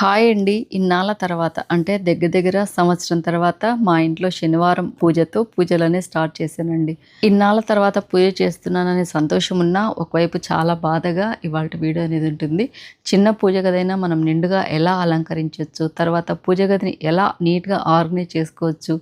Hi అండి. ఇన్నాళ్ళ తర్వాత అంటే దగ్గర దగ్గర సంవత్సరం తర్వాత మా ఇంట్లో శనివారం పూజతో పూజలనే స్టార్ట్ చేశానండి. ఇన్నాళ్ళ తర్వాత పూజ చేస్తున్నాననే సంతోషం ఉన్నా ఒకవైపు చాలా బాధగా ఇవాళ వీడియో అనేది ఉంటుంది. చిన్న పూజ గదైనా మనం నిండుగా ఎలా అలంకరించవచ్చు తర్వాత పూజ గదిని ఎలా నీట్గా ఆర్గనైజ్ చేసుకోవచ్చు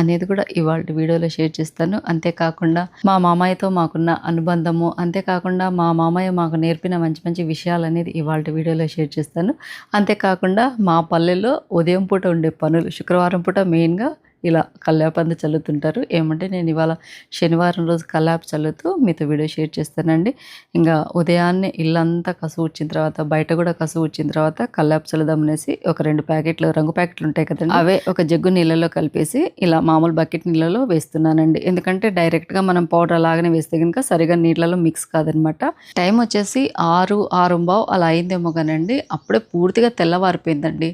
అనేది కూడా ఇవాళ వీడియోలో షేర్ చేస్తాను. అంతేకాకుండా మా మామయ్యతో మాకున్న అనుబంధము అంతేకాకుండా మా మామయ్య మాకు నేర్పిన మంచి మంచి విషయాలు అనేది ఇవాళ వీడియోలో షేర్ చేస్తాను. అంతేకాకుండా మా పల్లెల్లో ఉదయం పూట ఉండే పనులు శుక్రవారం పూట మెయిన్గా ఇలా కల్లాపంది చల్లుతుంటారు. ఏమంటే నేను ఇవాళ శనివారం రోజు కల్లాపు చల్లుతూ మీతో వీడియో షేర్ చేస్తానండి. ఇంకా ఉదయాన్నే ఇల్లంతా కసు వచ్చిన తర్వాత బయట కూడా కసు వచ్చిన తర్వాత కల్లాపు చల్లుదామనేసి ఒక రెండు ప్యాకెట్లు రంగు ప్యాకెట్లు ఉంటాయి కదండి. అవే ఒక జగ్గు నీళ్ళలో కలిపేసి ఇలా మామూలు బకెట్ నీళ్ళలో వేస్తున్నానండి. ఎందుకంటే డైరెక్ట్గా మనం పౌడర్ అలాగనే వేస్తే కనుక సరిగా నీళ్ళలో మిక్స్ కాదనమాట. టైం వచ్చేసి ఆరు ఆరు బావు అలా అయిందేమో కానండి అప్పుడే పూర్తిగా తెల్లవారిపోయిందండి.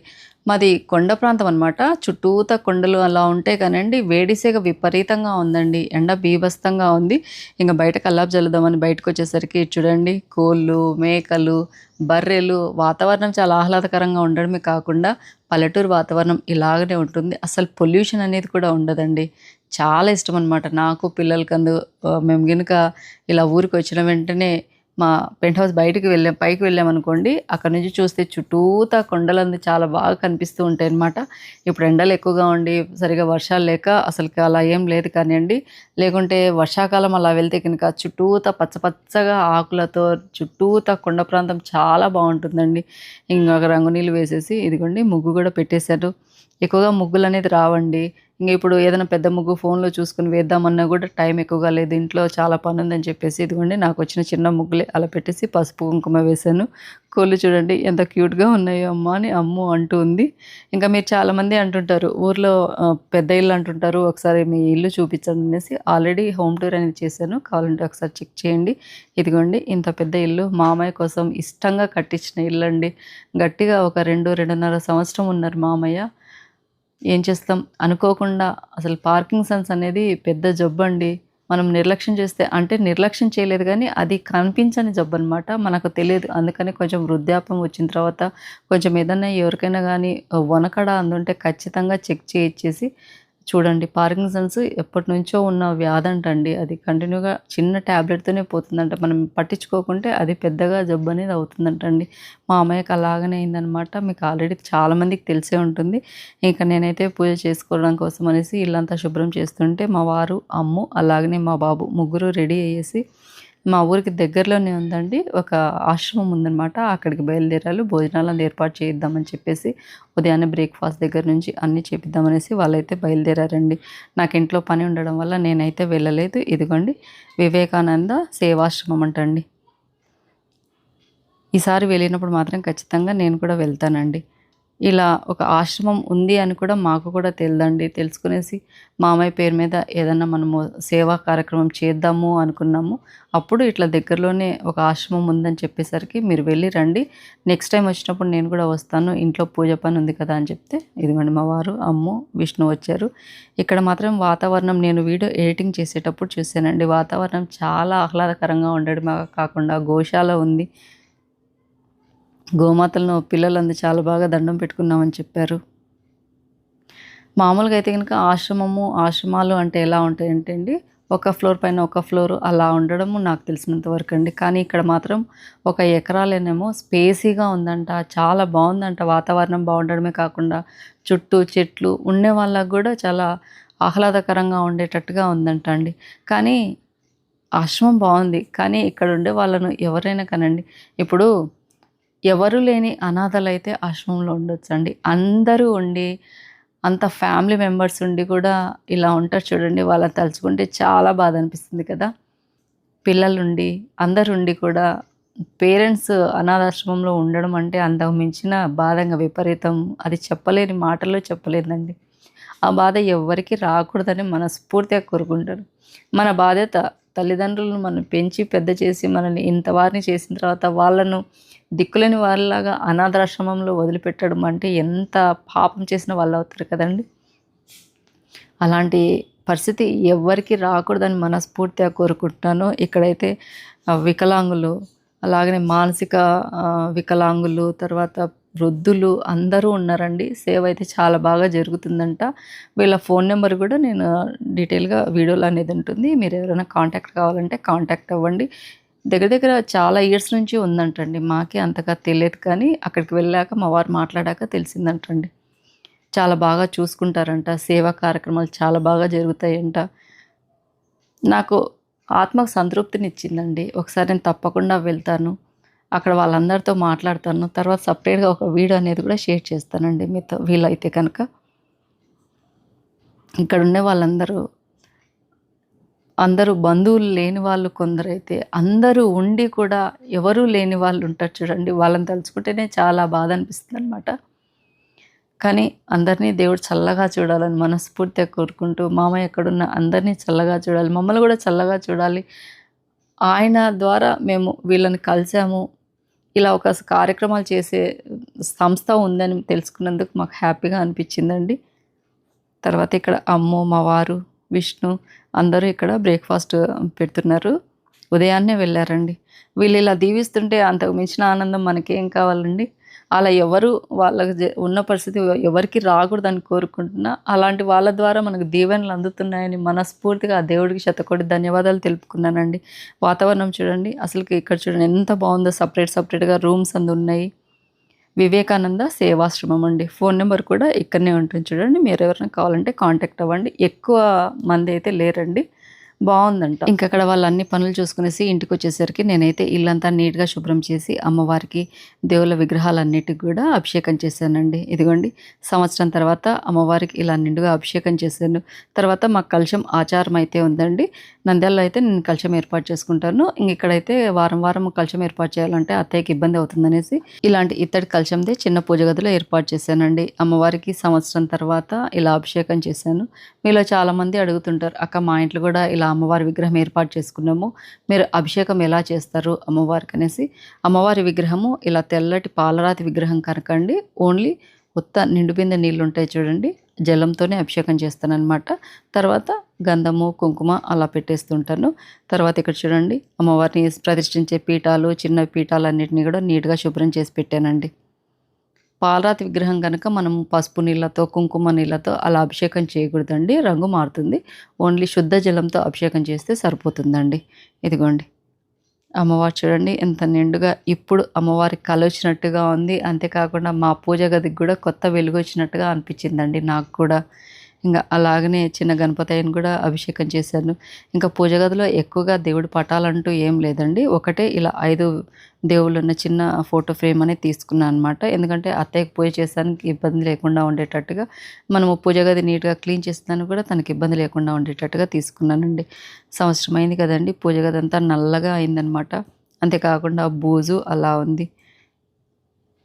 మాది కొండ ప్రాంతం అనమాట చుట్టూత కొండలు అలా ఉంటే కానండి వేడిసేగ విపరీతంగా ఉందండి. ఎండ బీభస్తంగా ఉంది. ఇంకా బయట కల్లాపు చల్లుదామని బయటకు వచ్చేసరికి చూడండి కోళ్ళు మేకలు బర్రెలు వాతావరణం చాలా ఆహ్లాదకరంగా ఉండడమే కాకుండా పల్లెటూరు వాతావరణం ఇలాగనే ఉంటుంది. అసలు పొల్యూషన్ అనేది కూడా ఉండదండి. చాలా ఇష్టం అనమాట నాకు పిల్లలకందు మేము కనుక ఇలా ఊరికి వచ్చిన వెంటనే మా పెంట్ హౌస్ బయటకు వెళ్ళాం పైకి వెళ్ళామనుకోండి అక్కడ నుంచి చూస్తే చుట్టూతా కొండలందు చాలా బాగా కనిపిస్తూ ఉంటాయి అనమాట ఇప్పుడు ఎండలు ఎక్కువగా ఉండి సరిగా వర్షాలు లేక అసలుకి అలా ఏం లేదు కానివ్వండి లేకుంటే వర్షాకాలం అలా వెళ్తే కనుక చుట్టూతా పచ్చ పచ్చగా ఆకులతో చుట్టూతా కొండ ప్రాంతం చాలా బాగుంటుందండి. ఇంకా రంగు నీళ్ళు వేసేసి ఇదిగోండి ముగ్గు కూడా పెట్టేశారు. ఎక్కువగా ముగ్గులు అనేది రావండి. ఇంక ఇప్పుడు ఏదైనా పెద్ద ముగ్గు ఫోన్లో చూసుకుని వేద్దామన్నా కూడా టైం ఎక్కువగా లేదు. ఇంట్లో చాలా పని ఉందని చెప్పేసి ఇదిగోండి నాకు వచ్చిన చిన్న ముగ్గులే అలా పెట్టేసి పసుపు కుంకుమ వేశాను. కోళ్ళు చూడండి ఎంత క్యూట్గా ఉన్నాయో అమ్మ అని అమ్ము అంటూ ఉంది. ఇంకా మీరు చాలామంది అంటుంటారు ఊర్లో పెద్ద ఇల్లు అంటుంటారు ఒకసారి మీ ఇల్లు చూపించండి అనేసి. ఆల్రెడీ హోమ్ టూర్ అనేది చేశాను కావాలంటే ఒకసారి చెక్ చేయండి. ఇదిగోండి ఇంత పెద్ద ఇల్లు మామయ్య కోసం ఇష్టంగా కట్టించిన ఇల్లు అండి గట్టిగా ఒక రెండు రెండున్నర సంవత్సరం ఉన్నారు మామయ్య ఏం చేస్తాం? అనుకోకుండా అసలు పార్కింగ్సన్స్ అనేది పెద్ద జబ్బు అండి. మనం నిర్లక్ష్యం చేస్తే అంటే నిర్లక్ష్యం చేయలేదు కానీ అది కనిపించని జబ్బు అనమాట మనకు తెలియదు. అందుకని కొంచెం వృద్ధాప్యం వచ్చిన తర్వాత కొంచెం ఏదైనా ఎవరికైనా కానీ వనకడ అందుంటే ఖచ్చితంగా చెక్ చేయించేసి చూడండి పార్కింగ్సన్స్ ఎప్పటి నుంచో ఉన్న వ్యాధి అంటండి అది కంటిన్యూగా చిన్న ట్యాబ్లెట్తోనే పోతుందంట. మనం పట్టించుకోకుంటే అది పెద్దగా జబ్బు అనేది అవుతుందంటండి. మా అమ్మాయికి అలాగనే అయిందనమాట. మీకు ఆల్రెడీ చాలామందికి తెలిసే ఉంటుంది. ఇంకా నేనైతే పూజ చేసుకోవడం కోసం అనేసి ఇల్లంతా శుభ్రం చేస్తుంటే మా వారు అమ్ము అలాగనే మా బాబు ముగ్గురు రెడీ అయ్యేసి మా ఊరికి దగ్గరలోనే ఉందండి. ఒక ఆశ్రమం ఉందన్నమాట. అక్కడికి బయలుదేరాలు. భోజనాలను ఏర్పాటు చేయిద్దామని చెప్పేసి ఉదయాన్నే బ్రేక్ఫాస్ట్ దగ్గర నుంచి అన్నీ చేపిద్దామనేసి వాళ్ళైతే బయలుదేరారండి. నాకు ఇంట్లో పని ఉండడం వల్ల నేనైతే వెళ్ళలేదు. ఇదిగోండి వివేకానంద సేవాశ్రమం అంటండి. ఈసారి వెళ్ళినప్పుడు మాత్రం ఖచ్చితంగా నేను కూడా వెళ్తానండి. ఇలా ఒక ఆశ్రమం ఉంది అని కూడా మాకు కూడా తెలియదండి తెలుసుకునేసి మామయ్య పేరు మీద ఏదన్నా మనము సేవా కార్యక్రమం చేద్దాము అనుకున్నాము. అప్పుడు ఇట్లా దగ్గరలోనే ఒక ఆశ్రమం ఉందని చెప్పేసరికి మీరు వెళ్ళి రండి. నెక్స్ట్ టైం వచ్చినప్పుడు నేను కూడా వస్తాను. ఇంట్లో పూజ పని ఉంది కదా అని చెప్తే ఇదిగోండి మా వారు అమ్ము విష్ణు వచ్చారు. ఇక్కడ మాత్రం వాతావరణం నేను వీడియో ఎడిటింగ్ చేసేటప్పుడు చూశానండి. వాతావరణం చాలా ఆహ్లాదకరంగా ఉండడం కాకుండా గోశాల ఉంది. గోమాతలను పిల్లలందరూ చాలా బాగా దండం పెట్టుకున్నామని చెప్పారు. మామూలుగా అయితే కనుక ఆశ్రమము ఆశ్రమాలు అంటే ఎలా ఉంటాయంటే అండి ఒక ఫ్లోర్ పైన ఒక ఫ్లోర్ అలా ఉండడము నాకు తెలిసినంత వరకు అండి. కానీ ఇక్కడ మాత్రం ఒక ఎకరాలేనేమో స్పేసీగా ఉందంట చాలా బాగుందంట వాతావరణం బాగుండడమే కాకుండా చుట్టూ చెట్లు ఉండే వాళ్ళకు కూడా చాలా ఆహ్లాదకరంగా ఉండేటట్టుగా ఉందంట అండి. కానీ ఆశ్రమం బాగుంది కానీ ఇక్కడ ఉండే వాళ్ళను ఎవరైనా కనండి ఇప్పుడు ఎవరు లేని అనాథలైతే ఆశ్రమంలో ఉండొచ్చండి. అందరూ ఉండి అంత ఫ్యామిలీ మెంబర్స్ ఉండి కూడా ఇలా ఉంటారు చూడండి. వాళ్ళని తలుచుకుంటే చాలా బాధ అనిపిస్తుంది కదా. పిల్లలుండి అందరుండి కూడా పేరెంట్స్ అనాథాశ్రమంలో ఉండడం అంటే అంతకు మించిన బాధంగా విపరీతం. అది చెప్పలేని మాటల్లో చెప్పలేదండి. ఆ బాధ ఎవ్వరికి రాకూడదని మనస్ఫూర్తిగా కోరుకుంటారు మన బాధ్యత తల్లిదండ్రులను మనం పెంచి పెద్ద చేసి మనల్ని ఇంత వారిని చేసిన తర్వాత వాళ్ళను దిక్కులేని వాళ్ళలాగా అనాథాశ్రమంలో వదిలిపెట్టడం అంటే ఎంత పాపం చేసిన వాళ్ళు అవుతారు కదండి? అలాంటి పరిస్థితి ఎవరికి రాకూడదని మనస్ఫూర్తిగా కోరుకుంటున్నాను. ఇక్కడైతే వికలాంగులు అలాగనే మానసిక వికలాంగులు తర్వాత వృద్ధులు అందరూ ఉన్నారండి. సేవ అయితే చాలా బాగా జరుగుతుందంట. వీళ్ళ ఫోన్ నెంబర్ కూడా నేను డీటెయిల్గా వీడియోలో అనేది ఉంటుంది. మీరు ఎవరైనా కాంటాక్ట్ కావాలంటే కాంటాక్ట్ అవ్వండి. దగ్గర దగ్గర చాలా ఇయర్స్ నుంచి ఉందంటండి. మాకే అంతగా తెలియదు కానీ అక్కడికి వెళ్ళాక మా వారు మాట్లాడాక తెలిసిందంటండి. చాలా బాగా చూసుకుంటారంట. సేవా కార్యక్రమాలు చాలా బాగా జరుగుతాయంట. నాకు ఆత్మకు సంతృప్తినిచ్చిందండి. ఒకసారి నేను తప్పకుండా వెళ్తాను. అక్కడ వాళ్ళందరితో మాట్లాడతాను. తర్వాత సపరేట్గా ఒక వీడియో అనేది కూడా షేర్ చేస్తానండి మీతో వీలైతే కనుక. ఇక్కడ ఉండే వాళ్ళందరూ అందరూ బంధువులు లేని వాళ్ళు కొందరైతే అందరూ ఉండి కూడా ఎవరూ లేని వాళ్ళు ఉంటారు చూడండి. వాళ్ళని తలుచుకుంటేనే చాలా బాధ అనిపిస్తుంది అనమాట కానీ అందరినీ దేవుడు చల్లగా చూడాలని మనస్ఫూర్తిగా కోరుకుంటూ మామయ్య ఎక్కడున్న అందరినీ చల్లగా చూడాలి మమ్మల్ని కూడా చల్లగా చూడాలి. ఆయన ద్వారా మేము వీళ్ళని కలిసాము. ఇలా ఒక కార్యక్రమాలు చేసే సంస్థ ఉందని తెలుసుకున్నందుకు మాకు హ్యాపీగా అనిపించిందండి. తర్వాత ఇక్కడ అమ్ము మా వారు విష్ణు అందరూ ఇక్కడ బ్రేక్ఫాస్ట్ పెడుతున్నారు. ఉదయాన్నే వెళ్ళారండి. వీళ్ళు ఇలా దీవిస్తుంటే అంతకు మించిన ఆనందం మనకేం కావాలండి? అలా ఎవరు వాళ్ళకి ఉన్న పరిస్థితి ఎవరికి రాకూడదని కోరుకుంటున్నా అలాంటి వాళ్ళ ద్వారా మనకు దీవెనలు అందుతున్నాయని మనస్ఫూర్తిగా ఆ దేవుడికి శతకోటి ధన్యవాదాలు తెలుపుకున్నానండి. వాతావరణం చూడండి అసలుకి ఇక్కడ చూడండి ఎంత బాగుందో సపరేట్ సపరేట్గా రూమ్స్ అందు ఉన్నాయి. వివేకానంద సేవాశ్రమం అండి. ఫోన్ నెంబర్ కూడా ఇక్కడనే ఉంటుంది చూడండి మీరు ఎవరైనా కావాలంటే కాంటాక్ట్ అవ్వండి. ఎక్కువ మంది అయితే లేరండి. బాగుందంట. ఇంకా అక్కడ వాళ్ళు అన్ని పనులు చూసుకునేసి ఇంటికి వచ్చేసరికి నేనైతే ఇల్లంతా నీట్గా శుభ్రం చేసి అమ్మవారికి దేవుళ్ళ విగ్రహాలన్నిటికి కూడా అభిషేకం చేశానండి. ఇదిగోండి సంవత్సరం తర్వాత అమ్మవారికి ఇలా నిండుగా అభిషేకం చేశాను. తర్వాత మాకు కలశం ఆచారం అయితే ఉందండి. నంద్యాలలో అయితే నేను కలశం ఏర్పాటు చేసుకుంటాను. ఇంక ఇక్కడైతే వారం వారం కలశం ఏర్పాటు చేయాలంటే అత్తయ్యకి ఇబ్బంది అవుతుందనేసి ఇలాంటి ఇత్తడి కలశందే చిన్న పూజ గదిలో ఏర్పాటు చేశానండి. అమ్మవారికి సంవత్సరం తర్వాత ఇలా అభిషేకం చేశాను. మీలో చాలామంది అడుగుతుంటారు అక్క మా ఇంట్లో కూడా ఇలా అమ్మవారి విగ్రహం ఏర్పాటు చేసుకున్నాము. మీరు అభిషేకం ఎలా చేస్తారు అమ్మవారికి అనేసి అమ్మవారి విగ్రహము ఇలా తెల్లటి పాలరాతి విగ్రహం కనుక అండి ఓన్లీ ఉత్త నిండుబింద నీళ్ళు ఉంటాయి చూడండి జలంతోనే అభిషేకం చేస్తానన్నమాట. తర్వాత గంధము కుంకుమ అలా పెట్టేస్తుంటాను. తర్వాత ఇక్కడ చూడండి అమ్మవారిని ప్రతిష్ఠించే పీఠాలు చిన్న పీఠాలు అన్నింటినీ కూడా నీట్గా శుభ్రం చేసి పెట్టానండి. పాలరాతి విగ్రహం కనుక మనం పసుపు నీళ్ళతో కుంకుమ నీళ్ళతో అలా అభిషేకం చేయకూడదండి. రంగు మారుతుంది. ఓన్లీ శుద్ధ జలంతో అభిషేకం చేస్తే సరిపోతుందండి. ఇదిగోండి. అమ్మవారు చూడండి ఎంత నిండుగా ఇప్పుడు అమ్మవారికి కళ వచ్చినట్టుగా ఉంది. అంతేకాకుండా మా పూజ గదికి కూడా కొత్త వెలుగు వచ్చినట్టుగా అనిపించిందండి నాకు కూడా. ఇంకా అలాగనే చిన్న గణపతయ్యని కూడా అభిషేకం చేశాను ఇంకా పూజ గదిలో ఎక్కువగా దేవుడి పటాలంటూ ఏం లేదండి. ఒకటే ఇలా ఐదు దేవుళ్ళు ఉన్న చిన్న ఫోటో ఫ్రేమ్ అనేది తీసుకున్నాను అనమాట ఎందుకంటే అత్తయ్యకి పూజ చేసానికి ఇబ్బంది లేకుండా ఉండేటట్టుగా మనము పూజ గది నీట్గా క్లీన్ చేస్తానికి కూడా తనకి ఇబ్బంది లేకుండా ఉండేటట్టుగా తీసుకున్నానండి. సంవత్సరం అయింది కదండి. పూజ గది అంతా నల్లగా అయిందనమాట అంతేకాకుండా బూజు అలా ఉంది.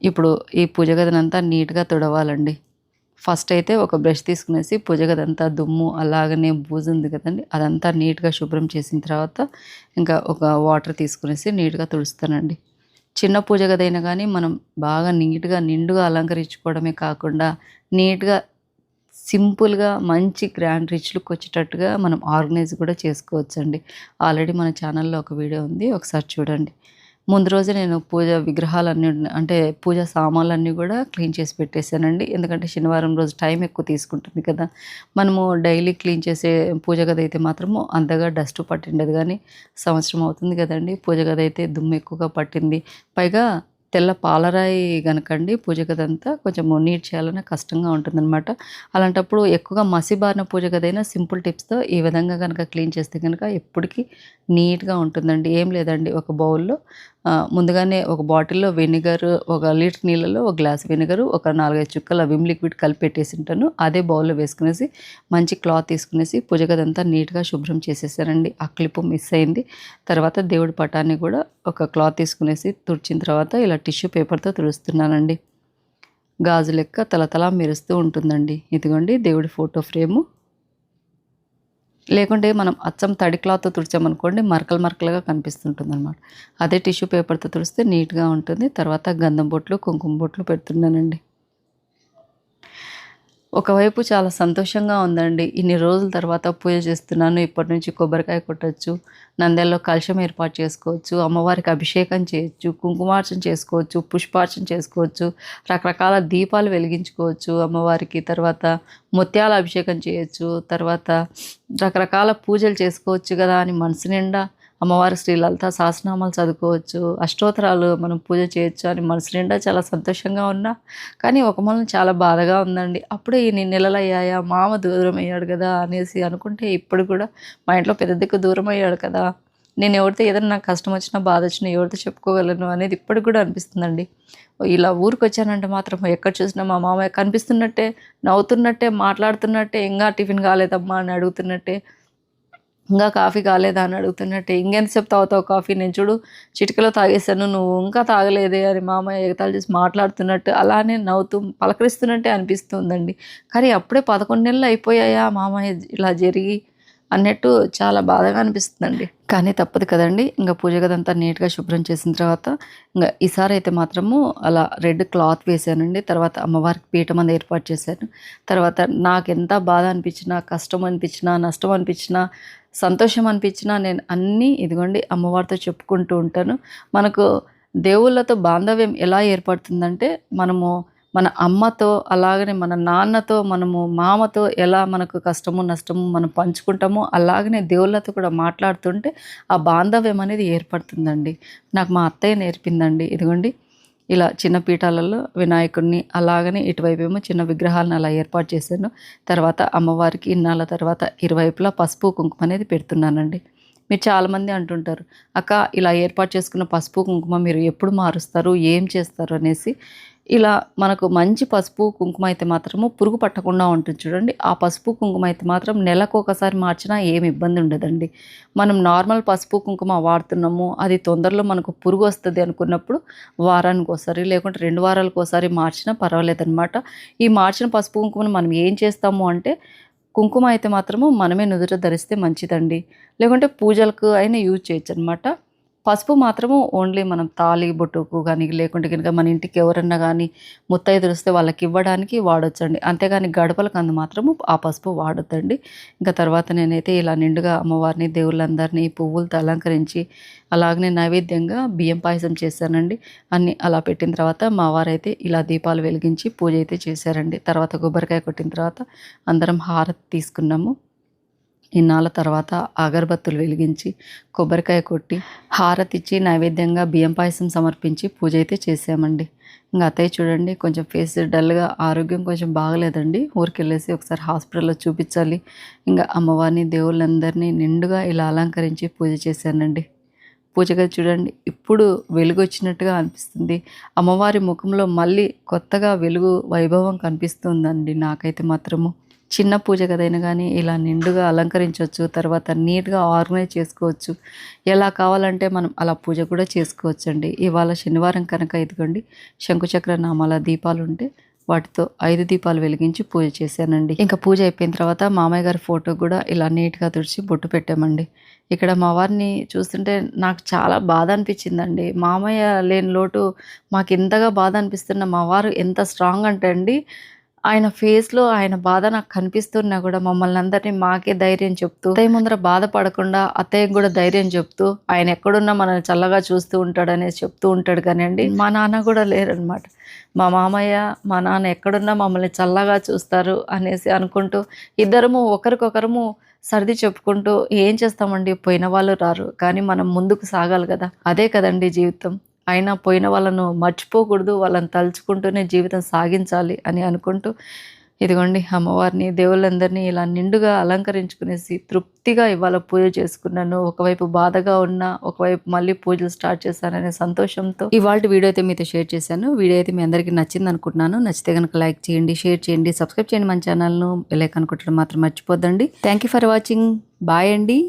ఇప్పుడు ఈ పూజ గదినంతా నీట్గా తుడవాలండి. ఫస్ట్ అయితే ఒక బ్రష్ తీసుకునేసి పూజ గదంతా దుమ్ము అలాగనే బూజు ఉంది కదండి అదంతా నీట్గా శుభ్రం చేసిన తర్వాత ఇంకా ఒక వాటర్ తీసుకునేసి నీట్గా తుడుస్తానండి. చిన్న పూజ గదైనా కానీ మనం బాగా నీట్గా నిండుగా అలంకరించుకోవడమే కాకుండా నీట్గా సింపుల్గా మంచి గ్రాండ్ రిచ్ లుక్ వచ్చేటట్టుగా మనం ఆర్గనైజ్ కూడా చేసుకోవచ్చండి. ఆల్రెడీ మన ఛానల్లో ఒక వీడియో ఉంది ఒకసారి చూడండి. ముందు రోజే నేను పూజ విగ్రహాలన్నీ అంటే పూజ సామాన్లన్నీ కూడా క్లీన్ చేసి పెట్టేశానండి. ఎందుకంటే శనివారం రోజు టైం ఎక్కువ తీసుకుంటుంది కదా. మనము డైలీ క్లీన్ చేసే పూజ గది అయితే మాత్రము అంతగా డస్ట్ పట్టిండదు కానీ సంవత్సరం అవుతుంది కదండి. పూజ గది అయితే దుమ్ము ఎక్కువగా పట్టింది. పైగా తెల్ల పాలరాయి కనుకండి పూజ గదంతా కొంచెం నీట్ చేయాలనే కష్టంగా ఉంటుందన్నమాట. అలాంటప్పుడు ఎక్కువగా మసిబారిన పూజ గదైనా సింపుల్ టిప్స్తో ఈ విధంగా కనుక క్లీన్ చేస్తే కనుక ఎప్పటికీ నీట్గా ఉంటుందండి. ఏం లేదండి. ఒక బౌల్లో ముందుగానే ఒక బాటిల్లో వెనిగర్ ఒక లీటర్ నీళ్ళలో ఒక గ్లాస్ వెనిగర్ ఒక నాలుగైదు చుక్కల విమ్ లిక్విడ్ కలిపి పెట్టేసి ఉంటాను. అదే బౌల్లో వేసుకునేసి మంచి క్లాత్ తీసుకునేసి పూజ గదంతా నీట్గా శుభ్రం చేసేసానండి ఆ క్లిప్ మిస్ అయింది. తర్వాత దేవుడి పటాన్ని కూడా ఒక క్లాత్ తీసుకునేసి తుడిచిన తర్వాత ఇలా టిష్యూ పేపర్తో తుడుస్తున్నానండి. గాజు లెక్క తలతలా మెరుస్తూ ఉంటుందండి. ఇదిగోండి దేవుడి ఫోటో ఫ్రేము. లేకుంటే మనం అచ్చం తడి క్లాత్తో తుడిచామనుకోండి మరకలు మరకలుగా కనిపిస్తుంటుంది అనమాట అదే టిష్యూ పేపర్తో తుడిస్తే నీట్గా ఉంటుంది. తర్వాత గంధం బొట్లు కుంకుమ బొట్లు పెడుతున్నానండి. ఒకవైపు చాలా సంతోషంగా ఉందండి. ఇన్ని రోజుల తర్వాత పూజ చేస్తున్నాను. ఇప్పటి నుంచి కొబ్బరికాయ కొట్టచ్చు నందెల్లో కలుషం ఏర్పాటు చేసుకోవచ్చు అమ్మవారికి అభిషేకం చేయొచ్చు కుంకుమార్చన చేసుకోవచ్చు పుష్పార్చన చేసుకోవచ్చు రకరకాల దీపాలు వెలిగించుకోవచ్చు అమ్మవారికి. తర్వాత ముత్యాల అభిషేకం చేయొచ్చు. తర్వాత రకరకాల పూజలు చేసుకోవచ్చు కదా అని మనసు నిండా అమ్మవారి శ్రీ లలిత సహస్రనామాలు చదువుకోవచ్చు అష్టోత్తరాలు మనం పూజ చేయొచ్చు అని మనసు నిండా చాలా సంతోషంగా ఉన్నా. కానీ ఒక మనం చాలా బాధగా ఉందండి. అప్పుడే ఇన్ని నెలలు అయ్యాయా? మామ దూరం అయ్యాడు కదా అనేసి అనుకుంటే ఇప్పుడు కూడా మా ఇంట్లో పెద్ద దిక్కు దూరం అయ్యాడు కదా. నేను ఎవరితో ఏదైనా నాకు కష్టం వచ్చినా బాధ వచ్చినా ఎవరితో చెప్పుకోగలను అనేది ఇప్పటికి కూడా అనిపిస్తుందండి. ఇలా ఊరికి వచ్చానంటే మాత్రం ఎక్కడ చూసినా మా మామయ్య కనిపిస్తున్నట్టే నవ్వుతున్నట్టే మాట్లాడుతున్నట్టే ఇంకా టిఫిన్ కాలేదమ్మా అని అడుగుతున్నట్టే ఇంకా కాఫీ కాలేదా అని అడుగుతున్నట్టే. ఇంకెంతసేపు తాగుతావు కాఫీ? నేను చూడు చిటికలో తాగేసాను నువ్వు ఇంకా తాగలేదే అని మామయ్య ఎగతాలు చేసి మాట్లాడుతున్నట్టు అలానే నవ్వుతూ పలకరిస్తున్నట్టే అనిపిస్తుందండి. కానీ అప్పుడే పదకొండు నెలలు అయిపోయాయా మామయ్య ఇలా జరిగి? అన్నట్టు చాలా బాధగా అనిపిస్తుందండి. కానీ తప్పదు కదండి ఇంకా పూజ గదంతా నీట్గా శుభ్రం చేసిన తర్వాత ఇంకా ఈసారి అయితే మాత్రము అలా రెడ్ క్లాత్ వేసానండి తర్వాత అమ్మవారికి పీఠం అంతా ఏర్పాటు చేశాను. తర్వాత నాకు ఎంత బాధ అనిపించినా కష్టం అనిపించినా నష్టం అనిపించినా సంతోషం అనిపించినా నేను అన్నీ ఇదిగోండి అమ్మవారితో చెప్పుకుంటూ ఉంటాను. మనకు దేవుళ్ళతో బాంధవ్యం ఎలా ఏర్పడుతుందంటే మనము మన అమ్మతో అలాగనే మన నాన్నతో మనము మామతో ఎలా మనకు కష్టము నష్టము మనం పంచుకుంటామో అలాగనే దేవుళ్ళతో కూడా మాట్లాడుతుంటే ఆ బాంధవ్యం అనేది ఏర్పడుతుందండి. నాకు మా అత్తయ్య నేర్పిందండి. ఇదిగోండి ఇలా చిన్న పీఠాలలో వినాయకుడిని అలాగనే ఇటువైపేమో చిన్న విగ్రహాలను అలా ఏర్పాటు చేశాను. తర్వాత అమ్మవారికి ఇన్నాళ్ళ తర్వాత ఇరువైపులా పసుపు కుంకుమ అనేది పెడుతున్నానండి. మీరు చాలామంది అంటుంటారు అక్క ఇలా ఏర్పాటు చేసుకున్న పసుపు కుంకుమ మీరు ఎప్పుడు మారుస్తారు? ఏం చేస్తారు? అనేసి. ఇలా మనకు మంచి పసుపు కుంకుమ అయితే మాత్రము పురుగు పట్టకుండా ఉంటుంది చూడండి. ఆ పసుపు కుంకుమ అయితే మాత్రం నెలకు ఒకసారి మార్చినా ఏమి ఇబ్బంది ఉండదండి. మనం నార్మల్ పసుపు కుంకుమ వాడుతున్నాము అది తొందరలో మనకు పురుగు వస్తుంది అనుకున్నప్పుడు వారానికి ఒకసారి లేకుంటే రెండు వారాలకు ఒకసారి మార్చినా పర్వాలేదన్నమాట. ఈ మార్చిన పసుపు కుంకుమను మనం ఏం చేస్తాము అంటే కుంకుమ అయితే మాత్రము మనమే నుదుట ధరిస్తే మంచిదండి. లేకుంటే పూజలకు అయినా యూజ్ చేయొచ్చు అనమాట పసుపు మాత్రము ఓన్లీ మనం తాళి బొట్టుకు కానీ లేకుంటే కనుక మన ఇంటికి ఎవరన్నా కానీ ముత్తైదులు వస్తే వాళ్ళకి ఇవ్వడానికి వాడొచ్చండి. అంతేగాని గడపలకు అందు మాత్రము ఆ పసుపు వాడొద్దండి. ఇంకా తర్వాత నేనైతే ఇలా నిండుగా అమ్మవారిని దేవుళ్ళందరినీ పువ్వులతో అలంకరించి అలాగనే నైవేద్యంగా బియ్యం పాయసం చేశానండి. అన్ని అలా పెట్టిన తర్వాత మా వారైతే ఇలా దీపాలు వెలిగించి పూజ అయితే చేశారండి. తర్వాత కొబ్బరికాయ కొట్టిన తర్వాత అందరం హారతి తీసుకున్నాము. ఇన్నాళ్ళ తర్వాత అగరబత్తులు వెలిగించి కొబ్బరికాయ కొట్టి హారతిచ్చి నైవేద్యంగా బియ్యం పాయసం సమర్పించి పూజ అయితే చేసామండి ఇంకా అత్తయ్య చూడండి కొంచెం ఫేస్ డల్గా ఆరోగ్యం కొంచెం బాగలేదండి. ఊరికి వెళ్ళేసి ఒకసారి హాస్పిటల్లో చూపించాలి. ఇంకా అమ్మవారిని దేవుళ్ళందరినీ నిండుగా ఇలా అలంకరించి పూజ చేశానండి. పూజగా చూడండి ఇప్పుడు వెలుగు వచ్చినట్టుగా అనిపిస్తుంది. అమ్మవారి ముఖంలో మళ్ళీ కొత్తగా వెలుగు వైభవం కనిపిస్తుందండి నాకైతే మాత్రము. చిన్న పూజ కదైనా కానీ ఇలా నిండుగా అలంకరించవచ్చు తర్వాత నీట్గా ఆర్గనైజ్ చేసుకోవచ్చు. ఎలా కావాలంటే మనం అలా పూజ కూడా చేసుకోవచ్చు అండి ఇవాళ శనివారం కనుక ఇదిగోండి శంకుచక్ర నామాల దీపాలు ఉంటే వాటితో ఐదు దీపాలు వెలిగించి పూజ చేశానండి. ఇంకా పూజ అయిపోయిన తర్వాత మామయ్య గారి ఫోటో కూడా ఇలా నీట్గా తుడిచి బొట్టు పెట్టామండి. ఇక్కడ మా వారిని చూస్తుంటే నాకు చాలా బాధ అనిపించిందండి. మామయ్య లేని లోటు మాకు ఇంతగా బాధ అనిపిస్తున్న మా వారు ఎంత స్ట్రాంగ్ అంటే అండి ఆయన ఫేస్లో ఆయన బాధ నాకు కనిపిస్తున్నా కూడా మమ్మల్ని అందరినీ మాకే ధైర్యం చెప్తూ అత్తయ్య ముందర బాధపడకుండా అత్తయ్యకి కూడా ధైర్యం చెప్తూ ఆయన ఎక్కడున్నా మనల్ని చల్లగా చూస్తూ ఉంటాడు అనేసి చెప్తూ ఉంటాడు కానివ్వండి. మా నాన్న కూడా లేరనమాట మా మామయ్య మా నాన్న ఎక్కడున్నా మమ్మల్ని చల్లగా చూస్తారు అనేసి అనుకుంటూ ఇద్దరము ఒకరికొకరము సర్ది చెప్పుకుంటూ ఏం చేస్తామండి? పోయిన వాళ్ళు రారు కానీ మనం ముందుకు సాగాలి కదా. అదే కదండి జీవితం. అయినా పోయిన వాళ్ళను మర్చిపోకూడదు వాళ్ళని తలుచుకుంటూనే జీవితం సాగించాలి అని అనుకుంటూ ఇదిగోండి అమ్మవారిని దేవుళ్ళందరినీ ఇలా నిండుగా అలంకరించుకునేసి తృప్తిగా ఇవాళ పూజ చేసుకున్నాను. ఒకవైపు బాధగా ఉన్నా ఒకవైపు మళ్ళీ పూజలు స్టార్ట్ చేశాననే సంతోషంతో ఇవాళ వీడియో అయితే మీతో షేర్ చేశాను. వీడియో అయితే మీ అందరికీ నచ్చింది అనుకుంటున్నాను. నచ్చితే కనుక లైక్ చేయండి షేర్ చేయండి సబ్స్క్రైబ్ చేయండి మన ఛానల్ను. లైక్ అనుకుంటడం మాత్రం మర్చిపోద్దండి. Thank you for watching. Bye అండి.